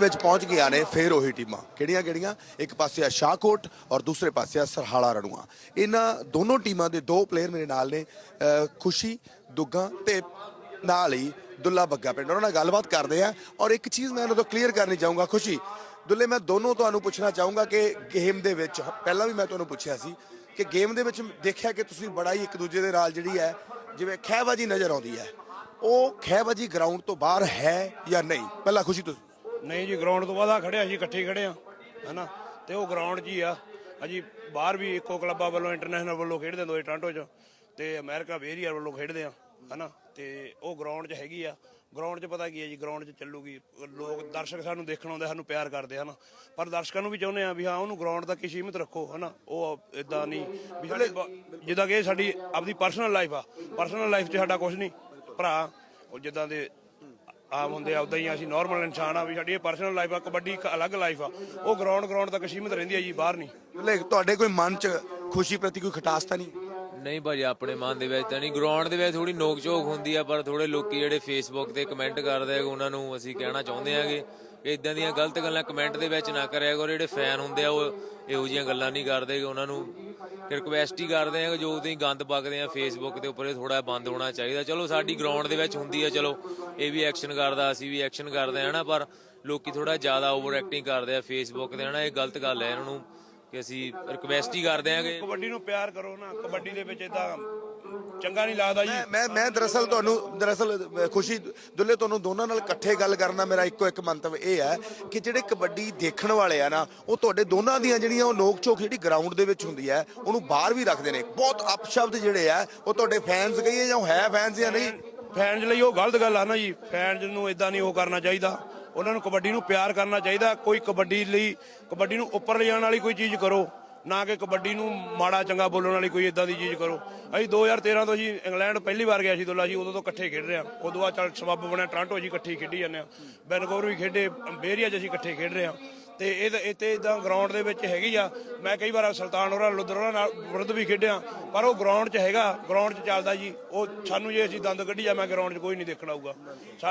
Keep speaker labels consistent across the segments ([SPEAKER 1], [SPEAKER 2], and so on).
[SPEAKER 1] ਵਿੱਚ ਪਹੁੰਚ ਗਈਆਂ ਨੇ ਫੇਰ ਉਹੀ ਟੀਮਾਂ। ਕਿਹੜੀਆਂ ਕਿਹੜੀਆਂ? ਇੱਕ ਪਾਸੇ ਆ ਸ਼ਾਹਕੋਟ ਔਰ ਦੂਸਰੇ ਪਾਸੇ ਆ ਸਰਹਾਲਾ ਰਣੂਆ। ਇਹਨਾਂ ਦੋਨੋਂ ਟੀਮਾਂ ਦੇ ਦੋ ਪਲੇਅਰ ਮੇਰੇ ਨਾਲ ਨੇ ਅਹ ਖੁਸ਼ੀ, ਦੁੱਗਾ ਤੇ ਨਾਲ ਹੀ ਦੁੱਲਾ ਬੱਗਾ ਪਿੰਡ। ਉਹਨਾਂ ਨਾਲ ਗੱਲਬਾਤ ਕਰਦੇ ਆ ਔਰ ਇੱਕ ਚੀਜ਼ ਮੈਂ ਉਹਨਾਂ ਤੋਂ ਕਲੀਅਰ ਕਰਨੀ ਚਾਹੂੰਗਾ, ਖੁਸ਼ੀ। ਦੁੱਲੇ, ਮੈਂ ਦੋਨੋਂ ਤੁਹਾਨੂੰ ਪੁੱਛਣਾ ਚਾਹੂੰਗਾ ਕਿ ਗੇਮ ਦੇ ਵਿੱਚ, ਪਹਿਲਾਂ ਵੀ ਮੈਂ ਤੁਹਾਨੂੰ ਪੁੱਛਿਆ ਸੀ ਕਿ ਗੇਮ ਦੇ ਵਿੱਚ ਦੇਖਿਆ ਕਿ ਤੁਸੀਂ ਬੜਾ ਹੀ ਇੱਕ ਦੂਜੇ ਦੇ ਨਾਲ ਜਿਹੜੀ ਹੈ, ਜਿਵੇਂ ਖਹਿਬਾਜੀ ਨਜ਼ਰ ਆਉਂਦੀ ਹੈ। ਉਹ ਖਹਿਬਾਜੀ ਗਰਾਊਂਡ ਤੋਂ ਬਾਹਰ ਹੈ ਜਾਂ ਨਹੀਂ? ਪਹਿਲਾਂ ਖੁਸ਼ੀ, ਤੁਸੀਂ
[SPEAKER 2] ਨਹੀਂ ਜੀ ਗਰਾਊਂਡ ਤੋਂ ਬਾਅਦ ਆ ਖੜਿਆ ਸੀ ਇਕੱਠੇ ਹੀ ਖੜੇ ਆ ਹੈਨਾ? ਤੇ ਉਹ ਗਰਾਊਂਡ 'ਚ ਹੀ ਆ ਅਜੀ ਬਾਹਰ ਵੀ ਇੱਕੋ ਕਲੱਬਾਂ ਵੱਲੋਂ ਇੰਟਰਨੈਸ਼ਨਲ ਵੱਲੋਂ ਖੇਡਦੇ ਦੋਏ ਟਾਂਟੋ 'ਚ। ਤੇ ਅਮਰੀਕਾ ਵੇਰੀਅਰ ਵੱਲੋਂ ਖੇਡਦੇ ਆ ਹੈਨਾ? ਤੇ ਉਹ ਗਰਾਊਂਡ 'ਚ ਹੈਗੀ ਆ। ਗਰਾਊਂਡ 'ਚ ਪਤਾ ਕੀ ਹੈ ਜੀ ਗਰਾਊਂਡ 'ਚ ਚੱਲੂਗੀ। ਲੋਕ, ਦਰਸ਼ਕ ਸਾਨੂੰ ਦੇਖਣ ਆਉਂਦੇ, ਸਾਨੂੰ ਪਿਆਰ ਕਰਦੇ, ਹਨ? ਪਰ ਦਰਸ਼ਕਾਂ ਨੂੰ ਵੀ ਚਾਹੁੰਦੇ ਆ ਵੀ ਹਾਂ, ਉਹਨੂੰ ਗਰਾਊਂਡ ਤੱਕ ਹੀ ਸੀਮਿਤ ਰੱਖੋ, ਹਨਾ? ਉਹ ਇਦਾਂ ਨਹੀਂ ਵੀ ਸਾਡੇ ਜਿੱਦਾਂ ਕਿ ਇਹ ਸਾਡੀ ਆਪਦੀ ਪਰਸਨਲ ਲਾਈਫ ਆ। ਪਰਸਨਲ ਲਾਈਫ 'ਚ ਸਾਡਾ ਕੁਝ ਨਹੀਂ। ਭਰਾ, ਉਹ ਜਿੱਦਾਂ ਦੇ ਆਮ ਹੁੰਦੇ ਆ ਉਦਾਂ ਹੀ ਅਸੀਂ ਨਾਰਮਲ ਇਨਸਾਨ ਆ ਵੀ ਸਾਡੀ ਇਹ ਪਰਸਨਲ ਲਾਈਫ ਆ ਕਬੱਡੀ ਇੱਕ ਅਲੱਗ ਲਾਈਫ ਆ। ਉਹ ਗਰਾਊਂਡ ਗਰਾਊਂਡ ਤੱਕ ਸੀਮਿਤ ਰਹਿੰਦੀ ਆ ਜੀ ਬਾਹਰ ਨਹੀਂ।
[SPEAKER 1] ਲੈ ਤੁਹਾਡੇ ਕੋਈ ਮਨ ਚ ਖੁਸ਼ੀ ਪ੍ਰਤੀ ਕੋਈ ਖਟਾਸ ਤਾਂ ਨਹੀਂ?
[SPEAKER 3] ਨਹੀਂ ਭਾਜੀ ਆਪਣੇ ਮਨ ਦੇ ਵਿੱਚ ਤਾਂ ਨਹੀਂ। ਗਰਾਊਂਡ ਦੇ ਵਿੱਚ ਥੋੜੀ ਨੋਕ ਝੋਕ ਹੁੰਦੀ ਆ ਪਰ ਥੋੜੇ ਲੋਕੀ ਜਿਹੜੇ ਫੇਸਬੁੱਕ ਤੇ ਕਮੈਂਟ ਕਰਦੇ ਆ ਉਹਨਾਂ ਨੂੰ ਅਸੀਂ ਕਹਿਣਾ ਚਾਹੁੰਦੇ ਆਗੇ। ਕਿ ਇਦਾਂ ਦੀਆਂ ਗਲਤ ਗੱਲਾਂ ਕਮੈਂਟ ਦੇ ਵਿੱਚ ਨਾ ਕਰਿਆ ਕਰੋ, ਜਿਹੜੇ ਫੈਨ ਹੁੰਦੇ ਆ, ਉਹ ਇਹੋ ਜਿਹੀਆਂ ਗੱਲਾਂ ਨਹੀਂ ਕਰਦੇ ਕਿ ਉਹਨਾਂ ਨੂੰ ਰਿਕਵੈਸਟ ਹੀ ਕਰਦੇ ਆ ਕਿ ਜੋ ਤੁਸੀਂ ਗੰਦ ਬਕਦੇ ਆ ਫੇਸਬੁੱਕ ਦੇ ਉੱਪਰ, ਇਹ ਥੋੜਾ ਬੰਦ ਹੋਣਾ ਚਾਹੀਦਾ। ਚਲੋ, ਸਾਡੀ ਗਰਾਊਂਡ ਦੇ ਵਿੱਚ ਹੁੰਦੀ ਆ, ਚਲੋ, ਇਹ ਵੀ ਐਕਸ਼ਨ ਕਰਦਾ, ਅਸੀਂ ਵੀ ਐਕਸ਼ਨ ਕਰਦੇ ਆ ਨਾ ਪਰ ਲੋਕੀ ਥੋੜਾ ਜ਼ਿਆਦਾ ਓਵਰ ਐਕਟਿੰਗ ਕਰਦੇ ਆ ਫੇਸਬੁੱਕ ਤੇ, ਹਨਾ, ਇਹ ਗਲਤ ਗੱਲ ਹੈ, ਇਹਨਾਂ ਨੂੰ ਕਿ ਅਸੀਂ ਰਿਕਵੈਸਟ ਹੀ ਕਰਦੇ ਕਿ
[SPEAKER 2] ਕਬੱਡੀ ਨੂੰ ਪਿਆਰ ਕਰੋ ਨਾ ਕਬੱਡੀ ਦੇ ਵਿੱਚ ਇਦਾਂ ਚੰਗਾ ਨਹੀਂ ਲੱਗਦਾ ਜੀ।
[SPEAKER 1] ਮੈਂ- ਮੈਂ ਦਰਅਸਲ ਤੁਹਾਨੂੰ ਦਰਅਸਲ ਖੁਸ਼ੀ ਦੁੱਲੇ ਤੁਹਾਨੂੰ ਦੋਨਾਂ ਨਾਲ ਇਕੱਠੇ ਗੱਲ ਕਰਨਾ ਮੇਰਾ ਇੱਕੋ ਇੱਕ ਮੰਤਵ ਇਹ ਹੈ ਕਿ ਜਿਹੜੇ ਕਬੱਡੀ ਦੇਖਣ ਵਾਲੇ ਆ ਨਾ ਉਹ ਤੁਹਾਡੇ ਦੋਨਾਂ ਦੀਆਂ ਜਿਹੜੀਆਂ ਉਹ ਨੋਕ ਝੋਕ ਜਿਹੜੀ ਗਰਾਊਂਡ ਦੇ ਵਿੱਚ ਹੁੰਦੀ ਹੈ ਉਹਨੂੰ ਬਾਹਰ ਵੀ ਰੱਖਦੇ ਨੇ। ਬਹੁਤ ਅਪਸ਼ਬਦ ਜਿਹੜੇ ਆ ਉਹ ਤੁਹਾਡੇ ਫੈਨਸ ਕਹੀਏ ਜਾਂ ਹੈ ਫੈਨਸ ਜਾਂ ਨਹੀਂ?
[SPEAKER 2] ਫੈਨਸ ਲਈ ਉਹ ਗਲਤ ਗੱਲ ਆ ਨਾ ਜੀ। ਫੈਨਸ ਨੂੰ ਇਦਾਂ ਨਹੀਂ ਉਹ ਕਰਨਾ ਚਾਹੀਦਾ। ਉਹਨਾਂ ਨੂੰ ਕਬੱਡੀ ਨੂੰ ਪਿਆਰ ਕਰਨਾ ਚਾਹੀਦਾ। ਕੋਈ ਕਬੱਡੀ ਲਈ, ਕਬੱਡੀ ਨੂੰ ਉੱਪਰ ਲਿਜਾਣ ਵਾਲੀ ਕੋਈ ਚੀਜ਼ ਕਰੋ। ਨਾ ਕਿ ਕਬੱਡੀ ਨੂੰ ਮਾੜਾ ਚੰਗਾ ਬੋਲਣ ਵਾਲੀ ਕੋਈ ਇਦਾਂ ਦੀ ਚੀਜ਼ ਕਰੋ। ਅਸੀਂ 2013 ਤੋਂ ਜੀ ਇੰਗਲੈਂਡ ਪਹਿਲੀ ਵਾਰ ਗਿਆ ਸੀ ਦੋਲਾ ਜੀ, ਉਦੋਂ ਤੋਂ ਇਕੱਠੇ ਖੇਡ ਰਹੇ ਆ ਉਦੋਂ ਬਾਅਦ ਚੱਲ ਸਬੱਬ ਬਣਿਆ, ਟ੍ਰਾਂਟੋ ਜੀ ਇਕੱਠੇ ਹੀ ਖੇਡੀ ਜਾਂਦੇ ਆ ਬੈਨਗੋਰ ਵੀ ਖੇਡੇ ਬੇਰੀਆ 'ਚ ਅਸੀਂ ਇਕੱਠੇ ਖੇਡ ਰਹੇ ਆ ਤੇ ਇਹ ਇੱਥੇ ਇਦਾਂ ਗਰਾਊਂਡ ਦੇ ਵਿੱਚ ਹੈਗੀ ਆ। ਮੈਂ ਕਈ ਵਾਰ ਸੁਲਤਾਨ ਹੋਰਾਂ ਲੁਧਰ ਨਾਲ ਵਿਰੁੱਧ ਵੀ ਖੇਡਿਆ, ਪਰ ਉਹ ਗਰਾਊਂਡ 'ਚ ਹੈਗਾ ਗਰਾਊਂਡ 'ਚ ਚੱਲਦਾ ਜੀ। ਉਹ ਸਾਨੂੰ ਜੇ ਅਸੀਂ ਦੰਦ ਕੱਢੀ ਜਾ ਮੈਂ ਗਰਾਊਂਡ 'ਚ ਕੋਈ ਨਹੀਂ ਦੇਖਣ ਆਊਗਾ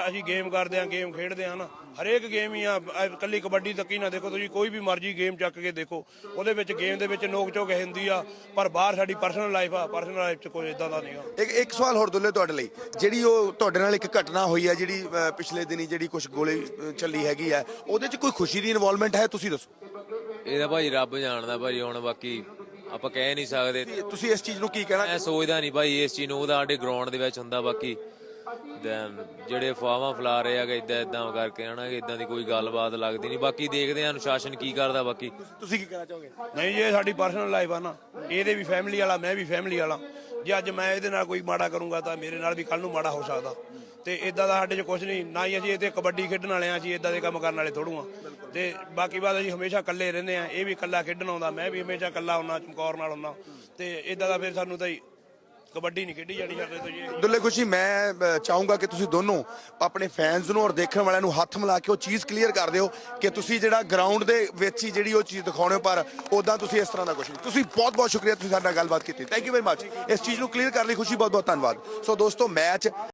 [SPEAKER 2] ਅਸੀਂ ਗੇਮ ਕਰਦੇ ਆ ਗੇਮ ਖੇਡਦੇ ਆ ਨਾ। ਹਰੇਕ ਗੇਮ ਹੀ ਆ। ਅਹ ਇਕੱਲੀ ਕਬੱਡੀ ਤੱਕ ਹੀ ਨਾ ਦੇਖੋ ਤੁਸੀਂ, ਕੋਈ ਵੀ ਮਰਜ਼ੀ ਗੇਮ ਚੱਕ ਕੇ ਦੇਖੋ। ਉਹਦੇ ਵਿੱਚ ਗੇਮ ਦੇ ਵਿੱਚ ਨੋਕ ਝੋਕ ਹੁੰਦੀ ਆ, ਪਰ ਬਾਹਰ ਸਾਡੀ ਪਰਸਨਲ ਲਾਈਫ ਆ। ਪਰਸਨਲ ਲਾਈਫ 'ਚ ਕੋਈ ਇਦਾਂ ਦਾ ਨਹੀਂਗਾ
[SPEAKER 1] ਇੱਕ ਇੱਕ ਸਵਾਲ ਹੋਰ ਦੁੱਲੇ ਤੁਹਾਡੇ ਲਈ। ਜਿਹੜੀ ਉਹ ਤੁਹਾਡੇ ਨਾਲ ਇੱਕ ਘਟਨਾ ਹੋਈ ਹੈ ਜਿਹੜੀ ਪਿਛਲੇ ਦਿਨੀ ਜਿਹੜੀ ਕੁਝ ਗੋਲੇ ਚੱਲੀ ਹੈਗੀ ਆ, ਉਹਦੇ 'ਚ ਕੋਈ ਖੁਸ਼ੀ ਦੀ ਇਨਵੋਲਵਮੈਂਟ ਹੈ ਤੁਸੀਂ ਦੱਸੋ?
[SPEAKER 3] ਇਹਦਾ ਭਾਜੀ ਰੱਬ ਜਾਣਦਾ ਭਾਜੀ ਹੁਣ ਬਾਕੀ ਆਪਾਂ ਕਹਿ ਨਹੀਂ ਸਕਦੇ।
[SPEAKER 1] ਤੁਸੀਂ ਇਸ ਚੀਜ਼ ਨੂੰ ਕੀ ਕਹਿਣਾ?
[SPEAKER 3] ਮੈਂ ਸੋਚਦਾ ਨਹੀਂ ਭਾਈ ਇਸ ਚੀਜ਼ ਨੂੰ ਉਹਦਾ ਸਾਡੇ ਗਰਾਊਂਡ ਦੇ ਵਿੱਚ ਹੁੰਦਾ ਬਾਕੀ। ਦੈਨ ਜਿਹੜੇ ਫਾਵਾਂ ਫਲਾ ਰਹੇ ਆਗੇ ਇਦਾਂ ਇਦਾਂ ਕਰਕੇ ਹਨਾ ਕਿ ਇਦਾਂ ਦੀ ਕੋਈ ਗੱਲਬਾਤ ਲੱਗਦੀ ਨਹੀਂ। ਬਾਕੀ ਦੇਖਦੇ ਆ ਅਨੁਸ਼ਾਸਨ ਕੀ ਕਰਦਾ ਬਾਕੀ।
[SPEAKER 1] ਤੁਸੀਂ ਕੀ ਕਹਿਣਾ ਚਾਹੋਗੇ?
[SPEAKER 2] ਨਹੀਂ ਜੀ ਇਹ ਸਾਡੀ ਪਰਸਨਲ ਲਾਈਫ ਆ ਨਾ। ਇਹਦੇ ਵੀ ਫੈਮਿਲੀ ਵਾਲਾ ਮੈਂ ਵੀ ਫੈਮਿਲੀ ਵਾਲਾ। ਜੇ ਅੱਜ ਮੈਂ ਇਹਦੇ ਨਾਲ ਕੋਈ ਮਾੜਾ ਕਰੂੰਗਾ ਤਾਂ ਮੇਰੇ ਨਾਲ ਵੀ ਕੱਲ ਨੂੰ ਮਾੜਾ ਹੋ ਸਕਦਾ। ਤੇ ਇਦਾਂ ਦਾ ਸਾਡੇ 'ਚ ਕੁਝ ਨਹੀਂ ਨਾ ਹੀ ਅਸੀਂ ਇੱਥੇ ਕਬੱਡੀ ਖੇਡਣ ਵਾਲੇ ਆ ਅਸੀਂ ਇਦਾਂ ਦੇ ਕੰਮ ਕਰਨ ਵਾਲੇ ਥੋੜੂ ਆ ਤੇ ਬਾਕੀ ਬਾਤ ਅਸੀਂ ਹਮੇਸ਼ਾ ਇਕੱਲੇ ਰਹਿੰਦੇ ਆ ਇਹ ਵੀ ਇਕੱਲਾ ਖੇਡਣ ਆਉਂਦਾ ਮੈਂ ਵੀ ਹਮੇਸ਼ਾ ਇਕੱਲਾ ਹੁੰਨਾ ਚਮਕੌਰ ਨਾਲ ਹੁੰਨਾ ਤੇ ਇਦਾਂ ਦਾ ਫਿਰ ਸਾਨੂੰ ਤਾਂ ਜੀ ਕਬੱਡੀ ਨਹੀਂ ਖੇਡੀ ਜਾਣੀ ਸਾਡੇ ਤੋਂ ਜੀ।
[SPEAKER 1] ਦੁੱਲੇ ਖੁਸ਼ੀ ਮੈਂ ਚਾਹੂੰਗਾ ਕਿ ਤੁਸੀਂ ਦੋਨੋਂ ਆਪਣੇ ਫੈਨਸ ਨੂੰ ਔਰ ਦੇਖਣ ਵਾਲਿਆਂ ਨੂੰ ਹੱਥ ਮਿਲਾ ਕੇ ਉਹ ਚੀਜ਼ ਕਲੀਅਰ ਕਰ ਦਿਓ ਕਿ ਤੁਸੀਂ ਜਿਹੜਾ ਗਰਾਊਂਡ ਦੇ ਵਿੱਚ ਹੀ ਜਿਹੜੀ ਉਹ ਚੀਜ਼ ਦਿਖਾਉਣੇ ਹੋ ਪਰ ਉਦਾਂ ਤੁਸੀਂ ਇਸ ਤਰ੍ਹਾਂ ਦਾ ਕੁਝ ਨਹੀਂ। ਤੁਸੀਂ ਬਹੁਤ ਬਹੁਤ ਸ਼ੁਕਰੀਆ ਤੁਸੀਂ ਸਾਡੇ ਨਾਲ ਗੱਲਬਾਤ ਕੀਤੀ। ਥੈਂਕ ਯੂ ਵੈਰੀ ਮੱਚ ਇਸ ਚੀਜ਼ ਨੂੰ ਕਲੀਅਰ ਕਰਨ ਲਈ ਖੁਸ਼ੀ ਬਹੁਤ ਬਹੁਤ ਧੰਨਵਾਦ। ਸੋ ਦੋਸਤੋ ਮੈਚ